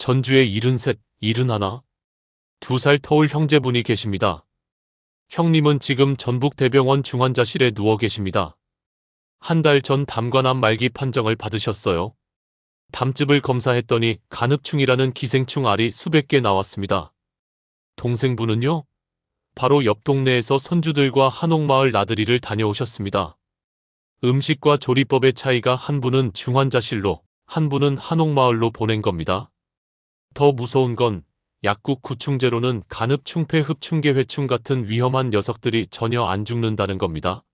전주에 73, 71, 두살 터울 형제분이 계십니다. 형님은 지금 전북대병원 중환자실에 누워 계십니다. 한 달 전 담관암 말기 판정을 받으셨어요. 담즙을 검사했더니 간흡충이라는 기생충 알이 수백 개 나왔습니다. 동생분은요? 바로 옆 동네에서 손주들과 한옥마을 나들이를 다녀오셨습니다. 음식과 조리법의 차이가 한 분은 중환자실로, 한 분은 한옥마을로 보낸 겁니다. 더 무서운 건 약국 구충제로는 간흡 충폐 흡충계 회충 같은 위험한 녀석들이 전혀 안 죽는다는 겁니다.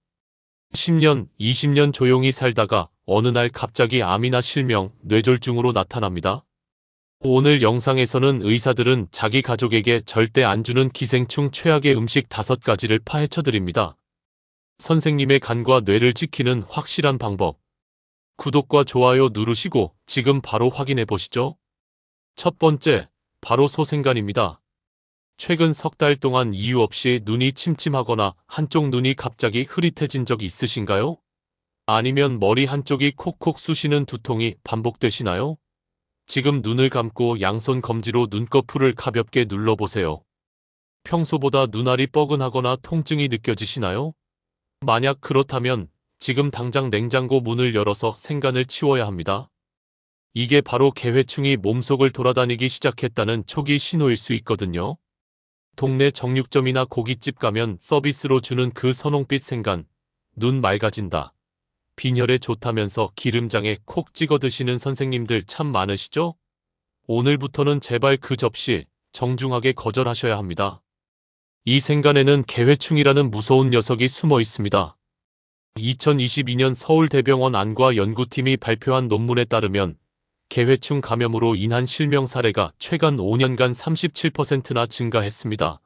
10년, 20년 조용히 살다가 어느 날 갑자기 암이나 실명, 뇌졸중으로 나타납니다. 오늘 영상에서는 의사들은 자기 가족에게 절대 안 주는 기생충 최악의 음식 다섯 가지를 파헤쳐 드립니다. 선생님의 간과 뇌를 지키는 확실한 방법. 구독과 좋아요 누르시고 지금 바로 확인해 보시죠. 첫 번째, 바로 소생간입니다. 최근 석 달 동안 이유 없이 눈이 침침하거나 한쪽 눈이 갑자기 흐릿해진 적 있으신가요? 아니면 머리 한쪽이 콕콕 쑤시는 두통이 반복되시나요? 지금 눈을 감고 양손 검지로 눈꺼풀을 가볍게 눌러보세요. 평소보다 눈알이 뻐근하거나 통증이 느껴지시나요? 만약 그렇다면 지금 당장 냉장고 문을 열어서 생간을 치워야 합니다. 이게 바로 개회충이 몸속을 돌아다니기 시작했다는 초기 신호일 수 있거든요. 동네 정육점이나 고깃집 가면 서비스로 주는 그 선홍빛 생간, 눈 맑아진다. 빈혈에 좋다면서 기름장에 콕 찍어 드시는 선생님들 참 많으시죠? 오늘부터는 제발 그 접시 정중하게 거절하셔야 합니다. 이 생간에는 개회충이라는 무서운 녀석이 숨어 있습니다. 2022년 서울대병원 안과 연구팀이 발표한 논문에 따르면 개회충 감염으로 인한 실명 사례가 최근 5년간 37%나 증가했습니다.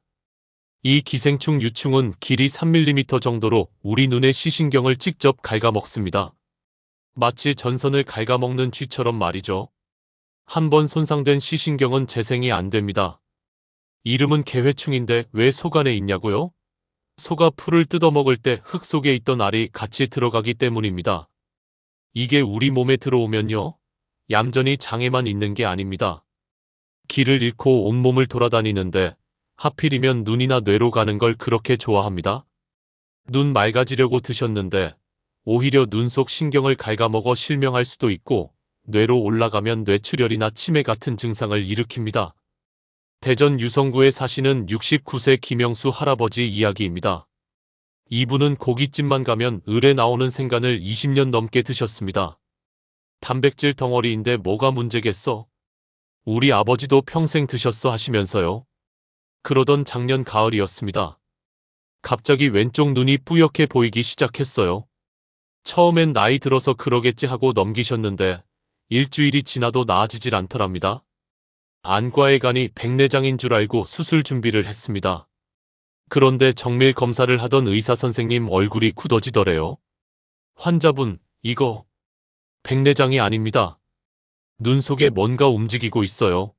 이 기생충 유충은 길이 3mm 정도로 우리 눈의 시신경을 직접 갉아먹습니다. 마치 전선을 갉아먹는 쥐처럼 말이죠. 한 번 손상된 시신경은 재생이 안 됩니다. 이름은 개회충인데 왜 속 안에 있냐고요? 소가 풀을 뜯어먹을 때 흙 속에 있던 알이 같이 들어가기 때문입니다. 이게 우리 몸에 들어오면요. 얌전히 장에만 있는 게 아닙니다. 길을 잃고 온몸을 돌아다니는데 하필이면 눈이나 뇌로 가는 걸 그렇게 좋아합니다. 눈 맑아지려고 드셨는데 오히려 눈 속 신경을 갉아먹어 실명할 수도 있고 뇌로 올라가면 뇌출혈이나 치매 같은 증상을 일으킵니다. 대전 유성구에 사시는 69세 김영수 할아버지 이야기입니다. 이분은 고깃집만 가면 을에 나오는 생간을 20년 넘게 드셨습니다. 단백질 덩어리인데 뭐가 문제겠어? 우리 아버지도 평생 드셨어 하시면서요. 그러던 작년 가을이었습니다. 갑자기 왼쪽 눈이 뿌옇게 보이기 시작했어요. 처음엔 나이 들어서 그러겠지 하고 넘기셨는데 일주일이 지나도 나아지질 않더랍니다. 안과에 가니 백내장인 줄 알고 수술 준비를 했습니다. 그런데 정밀 검사를 하던 의사 선생님 얼굴이 굳어지더래요. 환자분, 이거 백내장이 아닙니다. 눈 속에 뭔가 움직이고 있어요.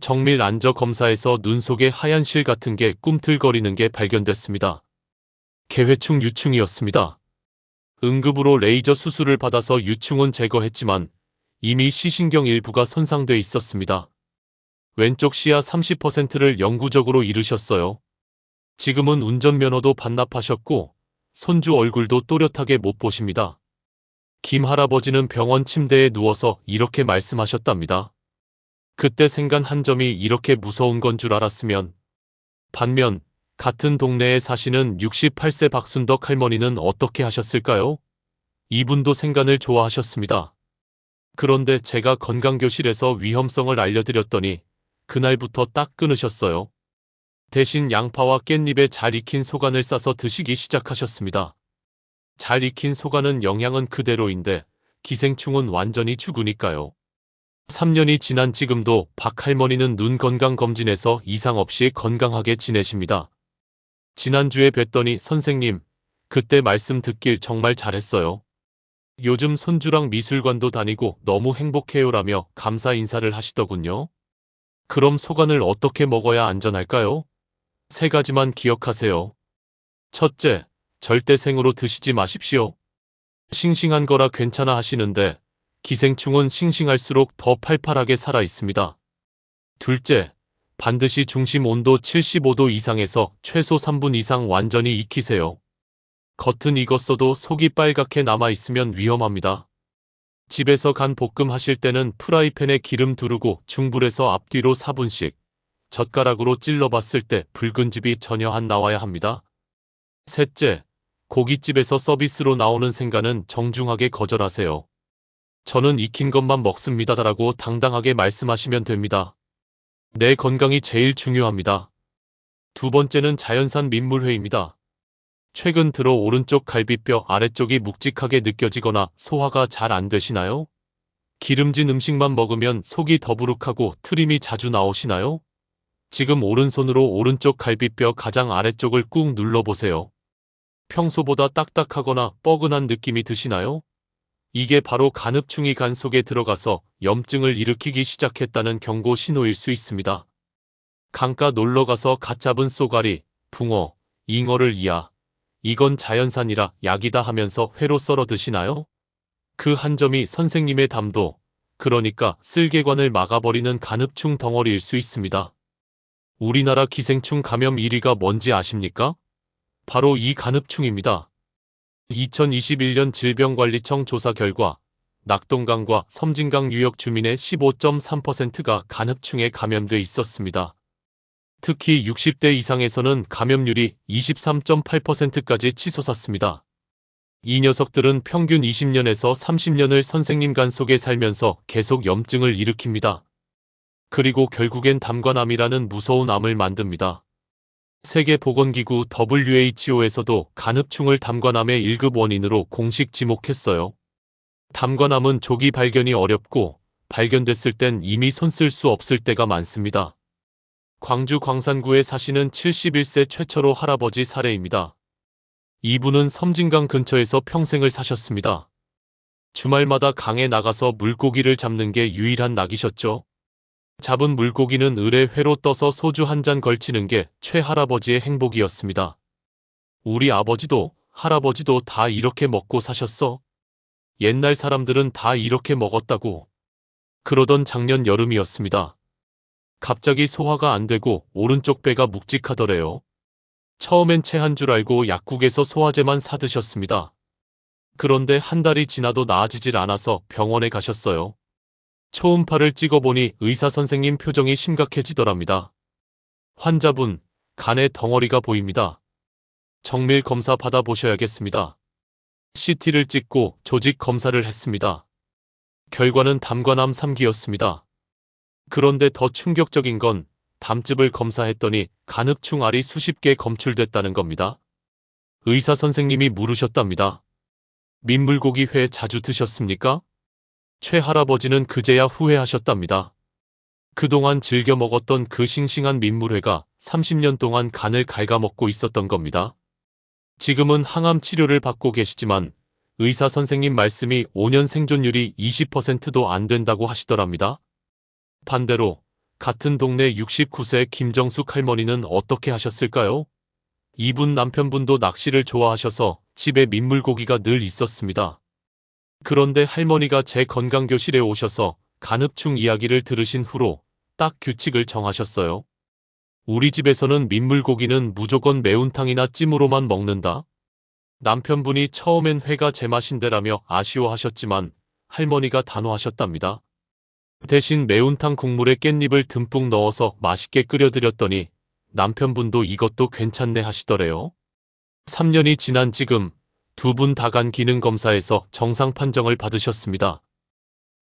정밀 안저 검사에서 눈 속에 하얀 실 같은 게 꿈틀거리는 게 발견됐습니다. 개회충 유충이었습니다. 응급으로 레이저 수술을 받아서 유충은 제거했지만 이미 시신경 일부가 손상돼 있었습니다. 왼쪽 시야 30%를 영구적으로 잃으셨어요. 지금은 운전면허도 반납하셨고 손주 얼굴도 또렷하게 못 보십니다. 김 할아버지는 병원 침대에 누워서 이렇게 말씀하셨답니다. 그때 생간 한 점이 이렇게 무서운 건 줄 알았으면 반면 같은 동네에 사시는 68세 박순덕 할머니는 어떻게 하셨을까요? 이분도 생간을 좋아하셨습니다. 그런데 제가 건강교실에서 위험성을 알려드렸더니 그날부터 딱 끊으셨어요. 대신 양파와 깻잎에 잘 익힌 소간을 싸서 드시기 시작하셨습니다. 잘 익힌 소간은 영양은 그대로인데 기생충은 완전히 죽으니까요. 3년이 지난 지금도 박 할머니는 눈 건강 검진에서 이상 없이 건강하게 지내십니다. 지난주에 뵀더니 선생님, 그때 말씀 듣길 정말 잘했어요. 요즘 손주랑 미술관도 다니고 너무 행복해요라며 감사 인사를 하시더군요. 그럼 소간을 어떻게 먹어야 안전할까요? 세 가지만 기억하세요. 첫째, 절대 생으로 드시지 마십시오. 싱싱한 거라 괜찮아 하시는데 기생충은 싱싱할수록 더 팔팔하게 살아 있습니다. 둘째, 반드시 중심 온도 75도 이상에서 최소 3분 이상 완전히 익히세요. 겉은 익었어도 속이 빨갛게 남아 있으면 위험합니다. 집에서 간 볶음 하실 때는 프라이팬에 기름 두르고 중불에서 앞뒤로 4분씩 젓가락으로 찔러봤을 때 붉은 집이 전혀 안 나와야 합니다. 셋째, 고깃집에서 서비스로 나오는 생간은 정중하게 거절하세요. 저는 익힌 것만 먹습니다라고 당당하게 말씀하시면 됩니다. 내 건강이 제일 중요합니다. 두 번째는 자연산 민물회입니다. 최근 들어 오른쪽 갈비뼈 아래쪽이 묵직하게 느껴지거나 소화가 잘 안 되시나요? 기름진 음식만 먹으면 속이 더부룩하고 트림이 자주 나오시나요? 지금 오른손으로 오른쪽 갈비뼈 가장 아래쪽을 꾹 눌러보세요. 평소보다 딱딱하거나 뻐근한 느낌이 드시나요? 이게 바로 간흡충이 간 속에 들어가서 염증을 일으키기 시작했다는 경고 신호일 수 있습니다. 강가 놀러가서 갓 잡은 쏘가리, 붕어, 잉어를 이야. 이건 자연산이라 약이다 하면서 회로 썰어 드시나요? 그 한 점이 선생님의 담도, 그러니까 쓸개관을 막아버리는 간흡충 덩어리일 수 있습니다. 우리나라 기생충 감염 1위가 뭔지 아십니까? 바로 이 간흡충입니다. 2021년 질병관리청 조사 결과 낙동강과 섬진강 유역 주민의 15.3%가 간흡충에 감염돼 있었습니다. 특히 60대 이상에서는 감염률이 23.8%까지 치솟았습니다. 이 녀석들은 평균 20년에서 30년을 선생님 간 속에 살면서 계속 염증을 일으킵니다. 그리고 결국엔 담관암이라는 무서운 암을 만듭니다. 세계보건기구 WHO에서도 간흡충을 담관암의 1급 원인으로 공식 지목했어요. 담관암은 조기 발견이 어렵고 발견됐을 땐 이미 손쓸 수 없을 때가 많습니다. 광주 광산구에 사시는 71세 최철호 할아버지 사례입니다. 이분은 섬진강 근처에서 평생을 사셨습니다. 주말마다 강에 나가서 물고기를 잡는 게 유일한 낙이셨죠. 잡은 물고기는 을에 회로 떠서 소주 한 잔 걸치는 게 최할아버지의 행복이었습니다. 우리 아버지도 할아버지도 다 이렇게 먹고 사셨어. 옛날 사람들은 다 이렇게 먹었다고. 그러던 작년 여름이었습니다. 갑자기 소화가 안 되고 오른쪽 배가 묵직하더래요. 처음엔 체한 줄 알고 약국에서 소화제만 사드셨습니다. 그런데 한 달이 지나도 나아지질 않아서 병원에 가셨어요. 초음파를 찍어보니 의사 선생님 표정이 심각해지더랍니다. 환자분, 간에 덩어리가 보입니다. 정밀 검사 받아보셔야겠습니다. CT를 찍고 조직 검사를 했습니다. 결과는 담관암 3기였습니다. 그런데 더 충격적인 건 담즙을 검사했더니 간흡충 알이 수십 개 검출됐다는 겁니다. 의사 선생님이 물으셨답니다. 민물고기 회 자주 드셨습니까? 최 할아버지는 그제야 후회하셨답니다. 그동안 즐겨 먹었던 그 싱싱한 민물회가 30년 동안 간을 갉아먹고 있었던 겁니다. 지금은 항암 치료를 받고 계시지만 의사 선생님 말씀이 5년 생존율이 20%도 안 된다고 하시더랍니다. 반대로 같은 동네 69세 김정숙 할머니는 어떻게 하셨을까요? 이분 남편분도 낚시를 좋아하셔서 집에 민물고기가 늘 있었습니다. 그런데 할머니가 제 건강교실에 오셔서 간흡충 이야기를 들으신 후로 딱 규칙을 정하셨어요. 우리 집에서는 민물고기는 무조건 매운탕이나 찜으로만 먹는다. 남편분이 처음엔 회가 제맛인데라며 아쉬워하셨지만 할머니가 단호하셨답니다. 대신 매운탕 국물에 깻잎을 듬뿍 넣어서 맛있게 끓여드렸더니 남편분도 이것도 괜찮네 하시더래요. 3년이 지난 지금 두 분 다 간 기능 검사에서 정상 판정을 받으셨습니다.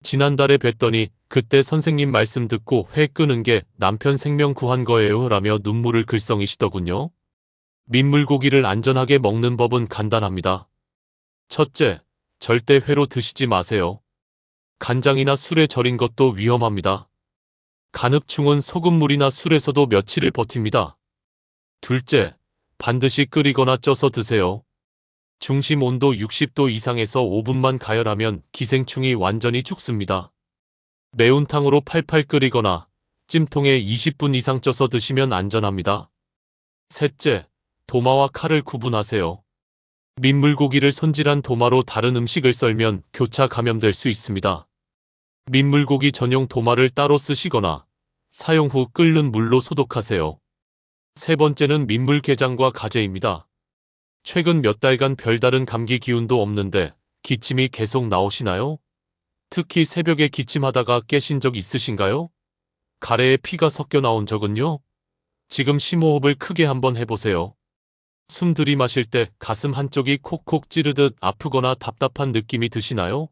지난달에 뵀더니 그때 선생님 말씀 듣고 회 끄는 게 남편 생명 구한 거예요 라며 눈물을 글썽이시더군요. 민물고기를 안전하게 먹는 법은 간단합니다. 첫째, 절대 회로 드시지 마세요. 간장이나 술에 절인 것도 위험합니다. 간흡충은 소금물이나 술에서도 며칠을 버팁니다. 둘째, 반드시 끓이거나 쪄서 드세요. 중심 온도 60도 이상에서 5분만 가열하면 기생충이 완전히 죽습니다. 매운탕으로 팔팔 끓이거나 찜통에 20분 이상 쪄서 드시면 안전합니다. 셋째, 도마와 칼을 구분하세요. 민물고기를 손질한 도마로 다른 음식을 썰면 교차 감염될 수 있습니다. 민물고기 전용 도마를 따로 쓰시거나 사용 후 끓는 물로 소독하세요. 세 번째는 민물게장과 가재입니다. 최근 몇 달간 별다른 감기 기운도 없는데 기침이 계속 나오시나요? 특히 새벽에 기침하다가 깨신 적 있으신가요? 가래에 피가 섞여 나온 적은요? 지금 심호흡을 크게 한번 해보세요. 숨 들이마실 때 가슴 한쪽이 콕콕 찌르듯 아프거나 답답한 느낌이 드시나요?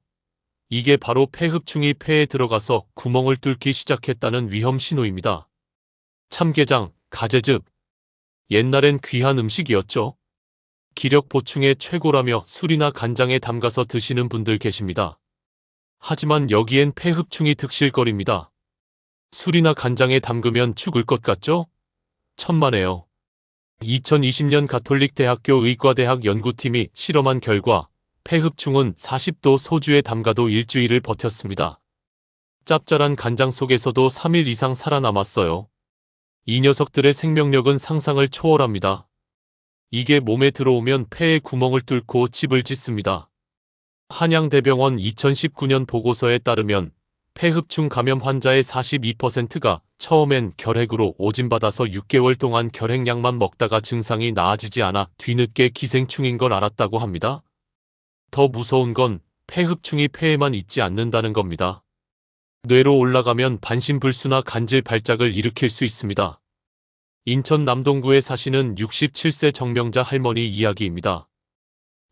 이게 바로 폐흡충이 폐에 들어가서 구멍을 뚫기 시작했다는 위험 신호입니다. 참게장, 가재즙. 옛날엔 귀한 음식이었죠. 기력 보충에 최고라며 술이나 간장에 담가서 드시는 분들 계십니다. 하지만 여기엔 폐흡충이 득실거립니다. 술이나 간장에 담그면 죽을 것 같죠? 천만에요. 2020년 가톨릭 대학교 의과대학 연구팀이 실험한 결과 폐흡충은 40도 소주에 담가도 일주일을 버텼습니다. 짭짤한 간장 속에서도 3일 이상 살아남았어요. 이 녀석들의 생명력은 상상을 초월합니다. 이게 몸에 들어오면 폐에 구멍을 뚫고 칩을 짓습니다. 한양대병원 2019년 보고서에 따르면 폐흡충 감염 환자의 42%가 처음엔 결핵으로 오진받아서 6개월 동안 결핵약만 먹다가 증상이 나아지지 않아 뒤늦게 기생충인 걸 알았다고 합니다. 더 무서운 건 폐흡충이 폐에만 있지 않는다는 겁니다. 뇌로 올라가면 반신불수나 간질 발작을 일으킬 수 있습니다. 인천 남동구에 사시는 67세 정명자 할머니 이야기입니다.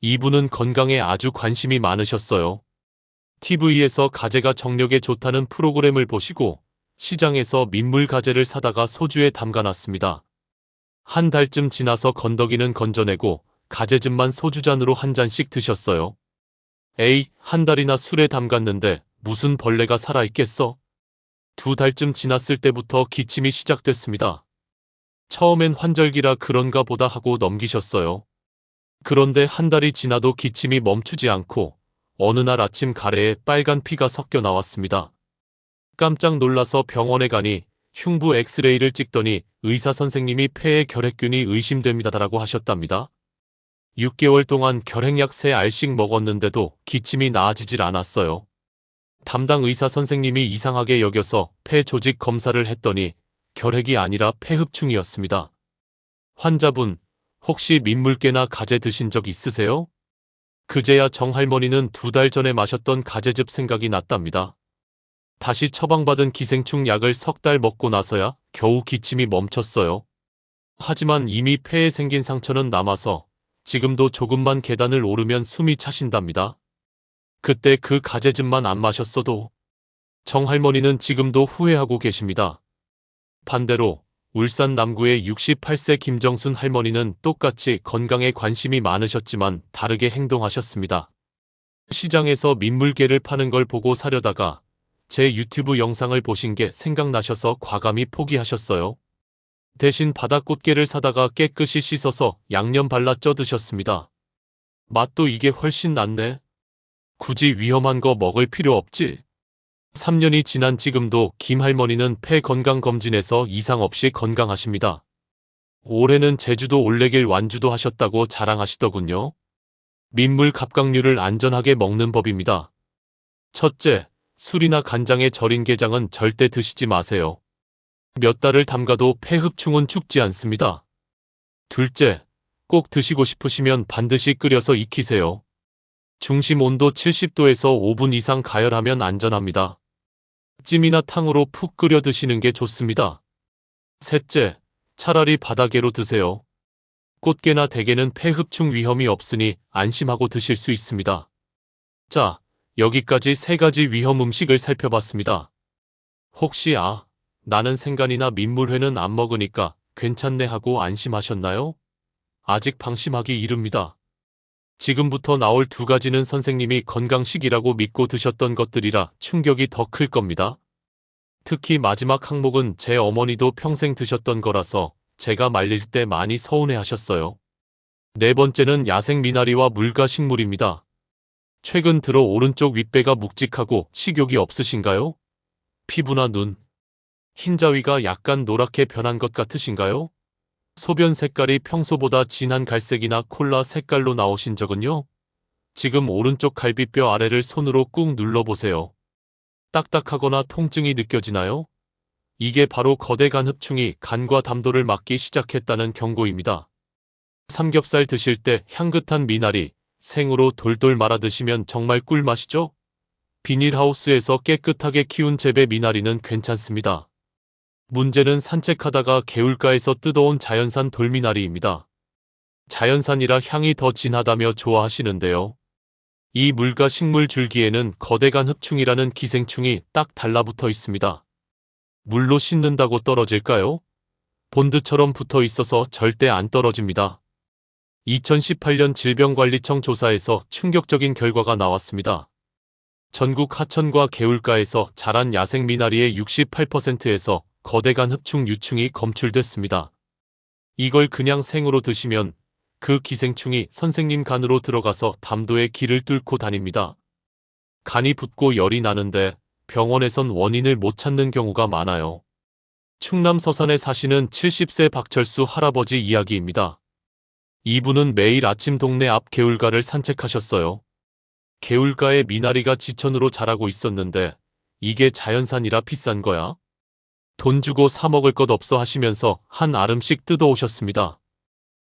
이분은 건강에 아주 관심이 많으셨어요. TV에서 가재가 정력에 좋다는 프로그램을 보시고 시장에서 민물 가재를 사다가 소주에 담가놨습니다. 한 달쯤 지나서 건더기는 건져내고 가재즙만 소주잔으로 한 잔씩 드셨어요. 에이, 한 달이나 술에 담갔는데 무슨 벌레가 살아있겠어? 두 달쯤 지났을 때부터 기침이 시작됐습니다. 처음엔 환절기라 그런가 보다 하고 넘기셨어요. 그런데 한 달이 지나도 기침이 멈추지 않고 어느 날 아침 가래에 빨간 피가 섞여 나왔습니다. 깜짝 놀라서 병원에 가니 흉부 엑스레이를 찍더니 의사 선생님이 폐에 결핵균이 의심됩니다라고 하셨답니다. 6개월 동안 결핵약 3알씩 먹었는데도 기침이 나아지질 않았어요. 담당 의사 선생님이 이상하게 여겨서 폐 조직 검사를 했더니 결핵이 아니라 폐흡충이었습니다. 환자분, 혹시 민물개나 가재 드신 적 있으세요? 그제야 정할머니는 두 달 전에 마셨던 가재즙 생각이 났답니다. 다시 처방받은 기생충 약을 석 달 먹고 나서야 겨우 기침이 멈췄어요. 하지만 이미 폐에 생긴 상처는 남아서 지금도 조금만 계단을 오르면 숨이 차신답니다. 그때 그 가재즙만 안 마셨어도 정할머니는 지금도 후회하고 계십니다. 반대로 울산 남구의 68세 김정순 할머니는 똑같이 건강에 관심이 많으셨지만 다르게 행동하셨습니다. 시장에서 민물개를 파는 걸 보고 사려다가 제 유튜브 영상을 보신 게 생각나셔서 과감히 포기하셨어요. 대신 바다꽃게를 사다가 깨끗이 씻어서 양념 발라 쪄 드셨습니다. 맛도 이게 훨씬 낫네. 굳이 위험한 거 먹을 필요 없지. 3년이 지난 지금도 김 할머니는 폐 건강 검진에서 이상 없이 건강하십니다. 올해는 제주도 올레길 완주도 하셨다고 자랑하시더군요. 민물 갑각류를 안전하게 먹는 법입니다. 첫째, 술이나 간장에 절인 게장은 절대 드시지 마세요. 몇 달을 담가도 폐 흡충은 죽지 않습니다. 둘째, 꼭 드시고 싶으시면 반드시 끓여서 익히세요. 중심 온도 70도에서 5분 이상 가열하면 안전합니다. 찜이나 탕으로 푹 끓여 드시는 게 좋습니다. 셋째, 차라리 바닥에로 드세요. 꽃게나 대게는 폐흡충 위험이 없으니 안심하고 드실 수 있습니다. 자, 여기까지 세 가지 위험 음식을 살펴봤습니다. 혹시 아, 나는 생간이나 민물회는 안 먹으니까 괜찮네 하고 안심하셨나요? 아직 방심하기 이릅니다. 지금부터 나올 두 가지는 선생님이 건강식이라고 믿고 드셨던 것들이라 충격이 더 클 겁니다. 특히 마지막 항목은 제 어머니도 평생 드셨던 거라서 제가 말릴 때 많이 서운해 하셨어요. 네 번째는 야생 미나리와 물가 식물입니다. 최근 들어 오른쪽 윗배가 묵직하고 식욕이 없으신가요? 피부나 눈, 흰자위가 약간 노랗게 변한 것 같으신가요? 소변 색깔이 평소보다 진한 갈색이나 콜라 색깔로 나오신 적은요? 지금 오른쪽 갈비뼈 아래를 손으로 꾹 눌러보세요. 딱딱하거나 통증이 느껴지나요? 이게 바로 거대 간 흡충이 간과 담도를 막기 시작했다는 경고입니다. 삼겹살 드실 때 향긋한 미나리, 생으로 돌돌 말아 드시면 정말 꿀맛이죠? 비닐하우스에서 깨끗하게 키운 재배 미나리는 괜찮습니다. 문제는 산책하다가 개울가에서 뜯어온 자연산 돌미나리입니다. 자연산이라 향이 더 진하다며 좋아하시는데요. 이 물과 식물 줄기에는 거대간 흡충이라는 기생충이 딱 달라붙어 있습니다. 물로 씻는다고 떨어질까요? 본드처럼 붙어 있어서 절대 안 떨어집니다. 2018년 질병관리청 조사에서 충격적인 결과가 나왔습니다. 전국 하천과 개울가에서 자란 야생 미나리의 68%에서 거대간 흡충 유충이 검출됐습니다. 이걸 그냥 생으로 드시면 그 기생충이 선생님 간으로 들어가서 담도에 길을 뚫고 다닙니다. 간이 붓고 열이 나는데 병원에선 원인을 못 찾는 경우가 많아요. 충남 서산에 사시는 70세 박철수 할아버지 이야기입니다. 이분은 매일 아침 동네 앞 개울가를 산책하셨어요. 개울가에 미나리가 지천으로 자라고 있었는데 이게 자연산이라 비싼 거야? 돈 주고 사 먹을 것 없어 하시면서 한 아름씩 뜯어 오셨습니다.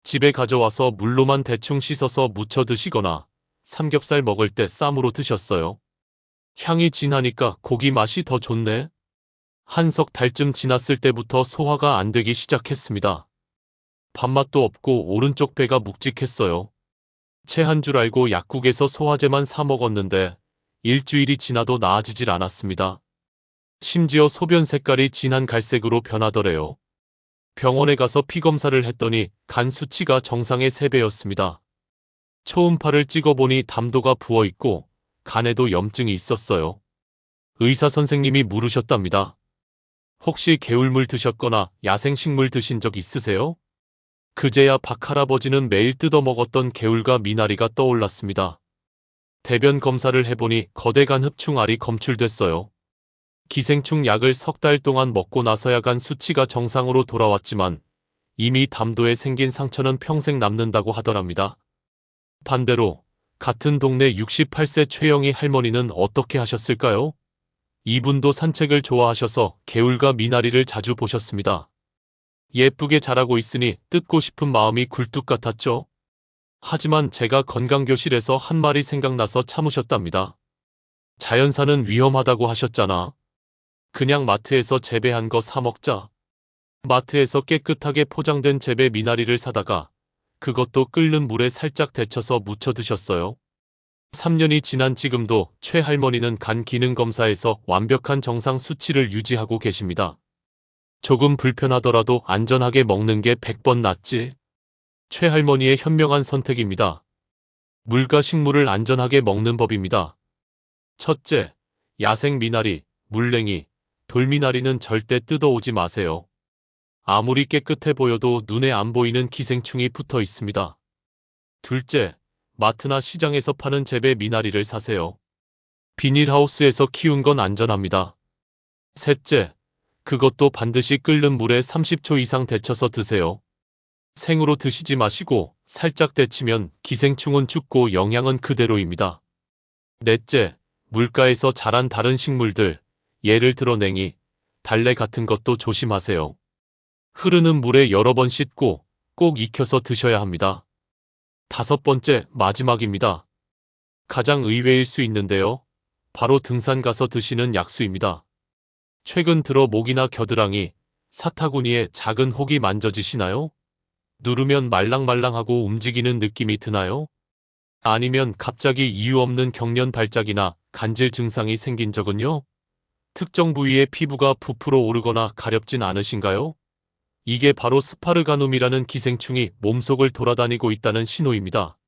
집에 가져와서 물로만 대충 씻어서 무쳐 드시거나 삼겹살 먹을 때 쌈으로 드셨어요. 향이 진하니까 고기 맛이 더 좋네. 한 석 달쯤 지났을 때부터 소화가 안 되기 시작했습니다. 밥맛도 없고 오른쪽 배가 묵직했어요. 체한 줄 알고 약국에서 소화제만 사 먹었는데 일주일이 지나도 나아지질 않았습니다. 심지어 소변 색깔이 진한 갈색으로 변하더래요. 병원에 가서 피 검사를 했더니 간 수치가 정상의 3배였습니다. 초음파를 찍어보니 담도가 부어 있고 간에도 염증이 있었어요. 의사 선생님이 물으셨답니다. 혹시 개울물 드셨거나 야생식물 드신 적 있으세요? 그제야 박할아버지는 매일 뜯어먹었던 개울과 미나리가 떠올랐습니다. 대변 검사를 해보니 거대간 흡충알이 검출됐어요. 기생충 약을 석 달 동안 먹고 나서야 간 수치가 정상으로 돌아왔지만 이미 담도에 생긴 상처는 평생 남는다고 하더랍니다. 반대로 같은 동네 68세 최영희 할머니는 어떻게 하셨을까요? 이분도 산책을 좋아하셔서 개울과 미나리를 자주 보셨습니다. 예쁘게 자라고 있으니 뜯고 싶은 마음이 굴뚝 같았죠. 하지만 제가 건강교실에서 한 말이 생각나서 참으셨답니다. 자연산은 위험하다고 하셨잖아. 그냥 마트에서 재배한 거 사 먹자. 마트에서 깨끗하게 포장된 재배 미나리를 사다가 그것도 끓는 물에 살짝 데쳐서 무쳐 드셨어요. 3년이 지난 지금도 최 할머니는 간 기능 검사에서 완벽한 정상 수치를 유지하고 계십니다. 조금 불편하더라도 안전하게 먹는 게 100번 낫지. 최 할머니의 현명한 선택입니다. 물과 식물을 안전하게 먹는 법입니다. 첫째, 야생 미나리, 물냉이, 돌미나리는 절대 뜯어오지 마세요. 아무리 깨끗해 보여도 눈에 안 보이는 기생충이 붙어 있습니다. 둘째, 마트나 시장에서 파는 재배 미나리를 사세요. 비닐하우스에서 키운 건 안전합니다. 셋째, 그것도 반드시 끓는 물에 30초 이상 데쳐서 드세요. 생으로 드시지 마시고 살짝 데치면 기생충은 죽고 영양은 그대로입니다. 넷째, 물가에서 자란 다른 식물들, 예를 들어 냉이, 달래 같은 것도 조심하세요. 흐르는 물에 여러 번 씻고 꼭 익혀서 드셔야 합니다. 다섯 번째, 마지막입니다. 가장 의외일 수 있는데요. 바로 등산 가서 드시는 약수입니다. 최근 들어 목이나 겨드랑이, 사타구니에 작은 혹이 만져지시나요? 누르면 말랑말랑하고 움직이는 느낌이 드나요? 아니면 갑자기 이유 없는 경련 발작이나 간질 증상이 생긴 적은요? 특정 부위의 피부가 부풀어 오르거나 가렵진 않으신가요? 이게 바로 스파르가눔이라는 기생충이 몸속을 돌아다니고 있다는 신호입니다.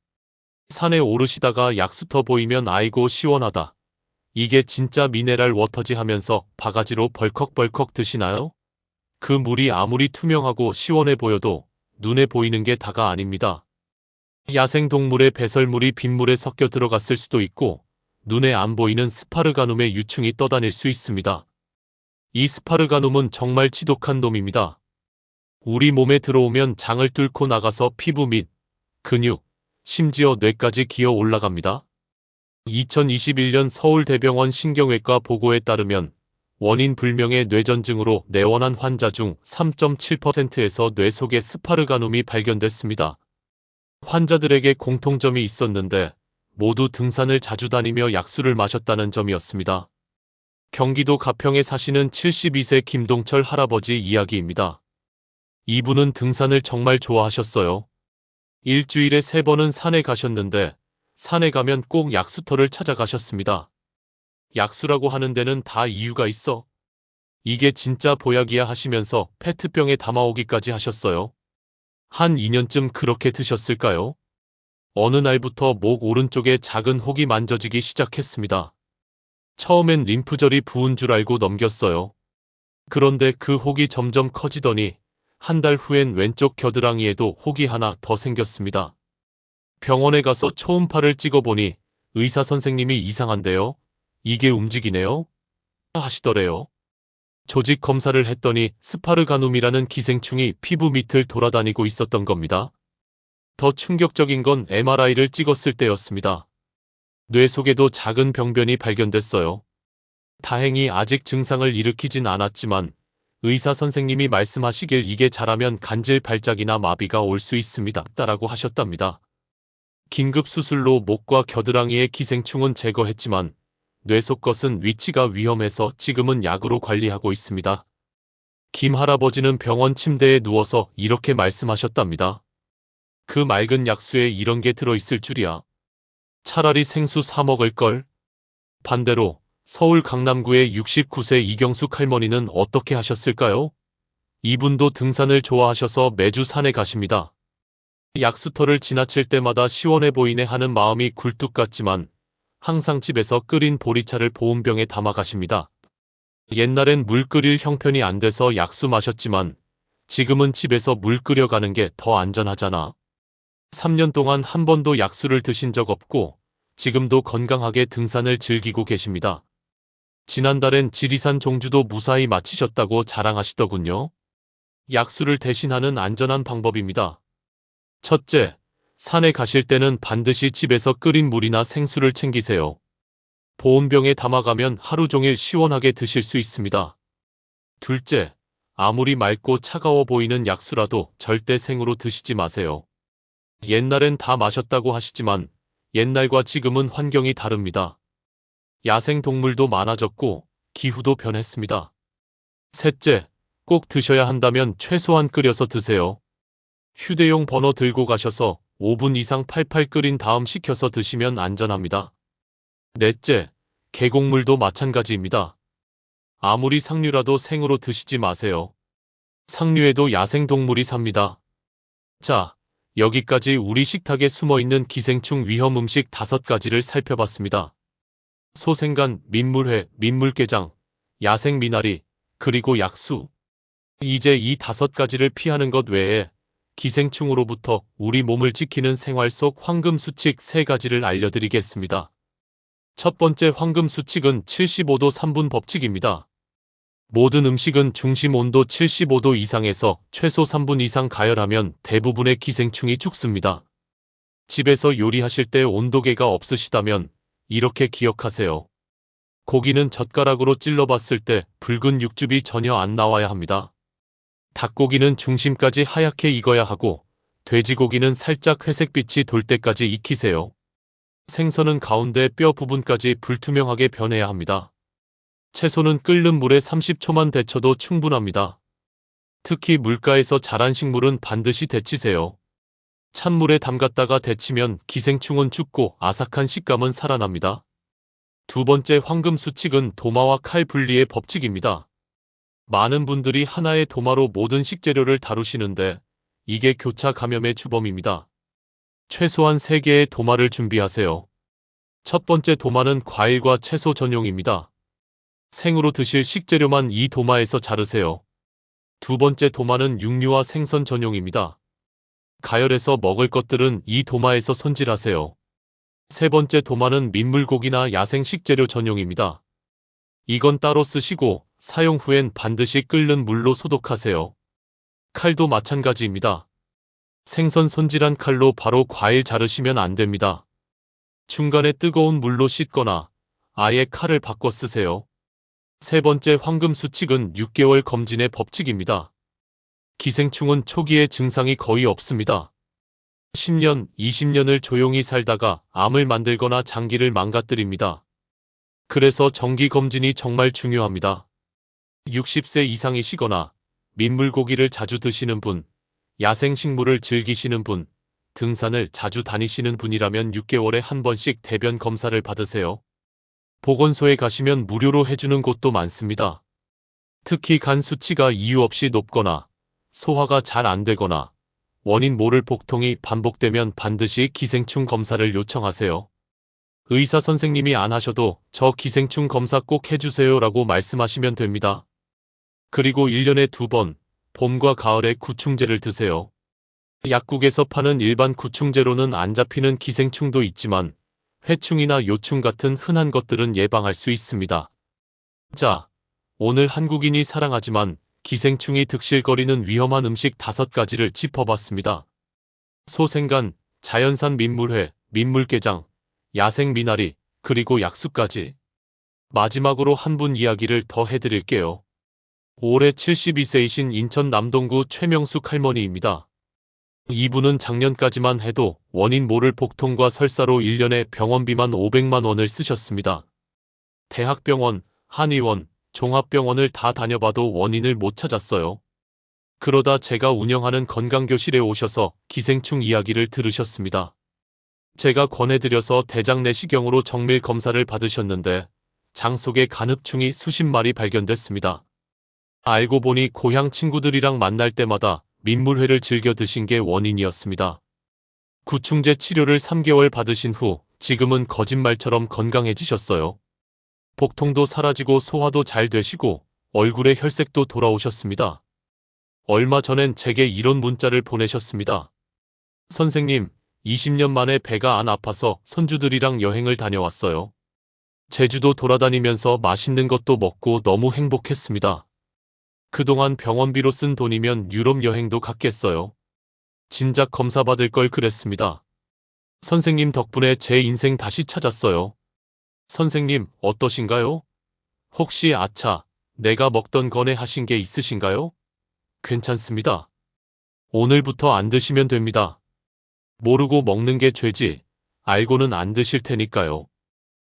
산에 오르시다가 약수터 보이면 아이고 시원하다. 이게 진짜 미네랄 워터지 하면서 바가지로 벌컥벌컥 드시나요? 그 물이 아무리 투명하고 시원해 보여도 눈에 보이는 게 다가 아닙니다. 야생동물의 배설물이 빗물에 섞여 들어갔을 수도 있고 눈에 안 보이는 스파르가눔의 유충이 떠다닐 수 있습니다. 이 스파르가눔은 정말 지독한 놈입니다. 우리 몸에 들어오면 장을 뚫고 나가서 피부 및 근육, 심지어 뇌까지 기어 올라갑니다. 2021년 서울대병원 신경외과 보고에 따르면 원인 불명의 뇌전증으로 내원한 환자 중 3.7%에서 뇌 속에 스파르가눔이 발견됐습니다. 환자들에게 공통점이 있었는데 모두 등산을 자주 다니며 약수를 마셨다는 점이었습니다. 경기도 가평에 사시는 72세 김동철 할아버지 이야기입니다. 이분은 등산을 정말 좋아하셨어요. 일주일에 세 번은 산에 가셨는데 산에 가면 꼭 약수터를 찾아가셨습니다. 약수라고 하는 데는 다 이유가 있어. 이게 진짜 보약이야 하시면서 페트병에 담아오기까지 하셨어요. 한 2년쯤 그렇게 드셨을까요? 어느 날부터 목 오른쪽에 작은 혹이 만져지기 시작했습니다. 처음엔 림프절이 부은 줄 알고 넘겼어요. 그런데 그 혹이 점점 커지더니 한 달 후엔 왼쪽 겨드랑이에도 혹이 하나 더 생겼습니다. 병원에 가서 초음파를 찍어보니 의사 선생님이 이상한데요. 이게 움직이네요? 하시더래요. 조직 검사를 했더니 스파르가눔이라는 기생충이 피부 밑을 돌아다니고 있었던 겁니다. 더 충격적인 건 MRI를 찍었을 때였습니다. 뇌 속에도 작은 병변이 발견됐어요. 다행히 아직 증상을 일으키진 않았지만 의사 선생님이 말씀하시길 이게 자라면 간질 발작이나 마비가 올 수 있습니다. 라고 하셨답니다. 긴급 수술로 목과 겨드랑이의 기생충은 제거했지만 뇌속 것은 위치가 위험해서 지금은 약으로 관리하고 있습니다. 김 할아버지는 병원 침대에 누워서 이렇게 말씀하셨답니다. 그 맑은 약수에 이런 게 들어있을 줄이야. 차라리 생수 사 먹을 걸. 반대로 서울 강남구의 69세 이경숙 할머니는 어떻게 하셨을까요? 이분도 등산을 좋아하셔서 매주 산에 가십니다. 약수터를 지나칠 때마다 시원해 보이네 하는 마음이 굴뚝 같지만 항상 집에서 끓인 보리차를 보온병에 담아 가십니다. 옛날엔 물 끓일 형편이 안 돼서 약수 마셨지만 지금은 집에서 물 끓여가는 게 더 안전하잖아. 3년 동안 한 번도 약수를 드신 적 없고 지금도 건강하게 등산을 즐기고 계십니다. 지난달엔 지리산 종주도 무사히 마치셨다고 자랑하시더군요. 약수를 대신하는 안전한 방법입니다. 첫째, 산에 가실 때는 반드시 집에서 끓인 물이나 생수를 챙기세요. 보온병에 담아가면 하루 종일 시원하게 드실 수 있습니다. 둘째, 아무리 맑고 차가워 보이는 약수라도 절대 생으로 드시지 마세요. 옛날엔 다 마셨다고 하시지만 옛날과 지금은 환경이 다릅니다. 야생 동물도 많아졌고 기후도 변했습니다. 셋째, 꼭 드셔야 한다면 최소한 끓여서 드세요. 휴대용 버너 들고 가셔서 5분 이상 팔팔 끓인 다음 식혀서 드시면 안전합니다. 넷째, 계곡물도 마찬가지입니다. 아무리 상류라도 생으로 드시지 마세요. 상류에도 야생동물이 삽니다. 자, 여기까지 우리 식탁에 숨어있는 기생충 위험 음식 다섯 가지를 살펴봤습니다. 소생간, 민물회, 민물게장, 야생 미나리, 그리고 약수. 이제 이 다섯 가지를 피하는 것 외에 기생충으로부터 우리 몸을 지키는 생활 속 황금 수칙 세 가지를 알려드리겠습니다. 첫 번째 황금 수칙은 75도 3분 법칙입니다. 모든 음식은 중심 온도 75도 이상에서 최소 3분 이상 가열하면 대부분의 기생충이 죽습니다. 집에서 요리하실 때 온도계가 없으시다면 이렇게 기억하세요. 고기는 젓가락으로 찔러봤을 때 붉은 육즙이 전혀 안 나와야 합니다. 닭고기는 중심까지 하얗게 익어야 하고 돼지고기는 살짝 회색빛이 돌 때까지 익히세요. 생선은 가운데 뼈 부분까지 불투명하게 변해야 합니다. 채소는 끓는 물에 30초만 데쳐도 충분합니다. 특히 물가에서 자란 식물은 반드시 데치세요. 찬물에 담갔다가 데치면 기생충은 죽고 아삭한 식감은 살아납니다. 두 번째 황금 수칙은 도마와 칼 분리의 법칙입니다. 많은 분들이 하나의 도마로 모든 식재료를 다루시는데 이게 교차 감염의 주범입니다. 최소한 3개의 도마를 준비하세요. 첫 번째 도마는 과일과 채소 전용입니다. 생으로 드실 식재료만 이 도마에서 자르세요. 두 번째 도마는 육류와 생선 전용입니다. 가열해서 먹을 것들은 이 도마에서 손질하세요. 세 번째 도마는 민물고기나 야생 식재료 전용입니다. 이건 따로 쓰시고 사용 후엔 반드시 끓는 물로 소독하세요. 칼도 마찬가지입니다. 생선 손질한 칼로 바로 과일 자르시면 안 됩니다. 중간에 뜨거운 물로 씻거나 아예 칼을 바꿔 쓰세요. 세 번째 황금 수칙은 6개월 검진의 법칙입니다. 기생충은 초기에 증상이 거의 없습니다. 10년, 20년을 조용히 살다가 암을 만들거나 장기를 망가뜨립니다. 그래서 정기 검진이 정말 중요합니다. 60세 이상이시거나 민물고기를 자주 드시는 분, 야생식물을 즐기시는 분, 등산을 자주 다니시는 분이라면 6개월에 한 번씩 대변 검사를 받으세요. 보건소에 가시면 무료로 해주는 곳도 많습니다. 특히 간 수치가 이유 없이 높거나 소화가 잘 안 되거나 원인 모를 복통이 반복되면 반드시 기생충 검사를 요청하세요. 의사 선생님이 안 하셔도 저 기생충 검사 꼭 해주세요 라고 말씀하시면 됩니다. 그리고 1년에 두 번, 봄과 가을에 구충제를 드세요. 약국에서 파는 일반 구충제로는 안 잡히는 기생충도 있지만 회충이나 요충 같은 흔한 것들은 예방할 수 있습니다. 자, 오늘 한국인이 사랑하지만 기생충이 득실거리는 위험한 음식 다섯 가지를 짚어봤습니다. 소생간, 자연산 민물회, 민물게장, 야생 미나리, 그리고 약수까지. 마지막으로 한 분 이야기를 더 해드릴게요. 올해 72세이신 인천 남동구 최명숙 할머니입니다. 이분은 작년까지만 해도 원인 모를 복통과 설사로 1년에 병원비만 500만 원을 쓰셨습니다. 대학병원, 한의원, 종합병원을 다 다녀봐도 원인을 못 찾았어요. 그러다 제가 운영하는 건강교실에 오셔서 기생충 이야기를 들으셨습니다. 제가 권해드려서 대장 내시경으로 정밀 검사를 받으셨는데 장 속에 간흡충이 수십 마리 발견됐습니다. 알고 보니 고향 친구들이랑 만날 때마다 민물회를 즐겨 드신 게 원인이었습니다. 구충제 치료를 3개월 받으신 후 지금은 거짓말처럼 건강해지셨어요. 복통도 사라지고 소화도 잘 되시고 얼굴에 혈색도 돌아오셨습니다. 얼마 전엔 제게 이런 문자를 보내셨습니다. 선생님, 20년 만에 배가 안 아파서 손주들이랑 여행을 다녀왔어요. 제주도 돌아다니면서 맛있는 것도 먹고 너무 행복했습니다. 그동안 병원비로 쓴 돈이면 유럽 여행도 갔겠어요. 진작 검사 받을 걸 그랬습니다. 선생님 덕분에 제 인생 다시 찾았어요. 선생님, 어떠신가요? 혹시 아차, 내가 먹던 거네 하신 게 있으신가요? 괜찮습니다. 오늘부터 안 드시면 됩니다. 모르고 먹는 게 죄지, 알고는 안 드실 테니까요.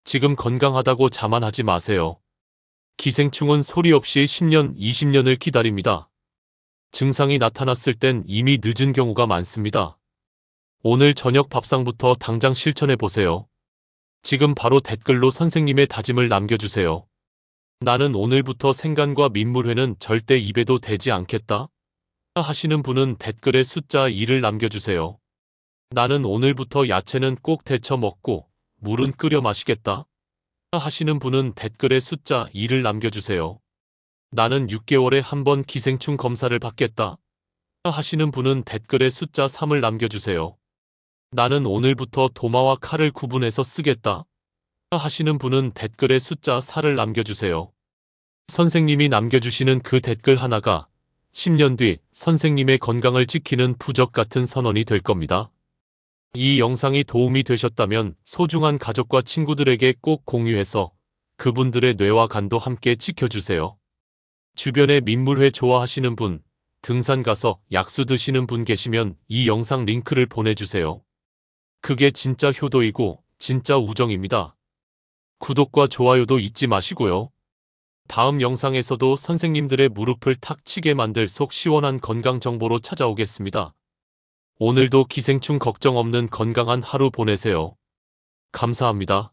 지금 건강하다고 자만하지 마세요. 기생충은 소리 없이 10년, 20년을 기다립니다. 증상이 나타났을 땐 이미 늦은 경우가 많습니다. 오늘 저녁 밥상부터 당장 실천해 보세요. 지금 바로 댓글로 선생님의 다짐을 남겨주세요. 나는 오늘부터 생간과 민물회는 절대 입에도 대지 않겠다. 하시는 분은 댓글에 숫자 2를 남겨주세요. 나는 오늘부터 야채는 꼭 데쳐 먹고 물은 끓여 마시겠다. 하시는 분은 댓글에 숫자 2를 남겨주세요. 나는 6개월에 한 번 기생충 검사를 받겠다. 하시는 분은 댓글에 숫자 3을 남겨주세요. 나는 오늘부터 도마와 칼을 구분해서 쓰겠다. 하시는 분은 댓글에 숫자 4를 남겨주세요. 선생님이 남겨주시는 그 댓글 하나가 10년 뒤 선생님의 건강을 지키는 부적 같은 선언이 될 겁니다. 이 영상이 도움이 되셨다면 소중한 가족과 친구들에게 꼭 공유해서 그분들의 뇌와 간도 함께 지켜주세요. 주변에 민물회 좋아하시는 분, 등산 가서 약수 드시는 분 계시면 이 영상 링크를 보내주세요. 그게 진짜 효도이고 진짜 우정입니다. 구독과 좋아요도 잊지 마시고요. 다음 영상에서도 선생님들의 무릎을 탁 치게 만들 속 시원한 건강 정보로 찾아오겠습니다. 오늘도 기생충 걱정 없는 건강한 하루 보내세요. 감사합니다.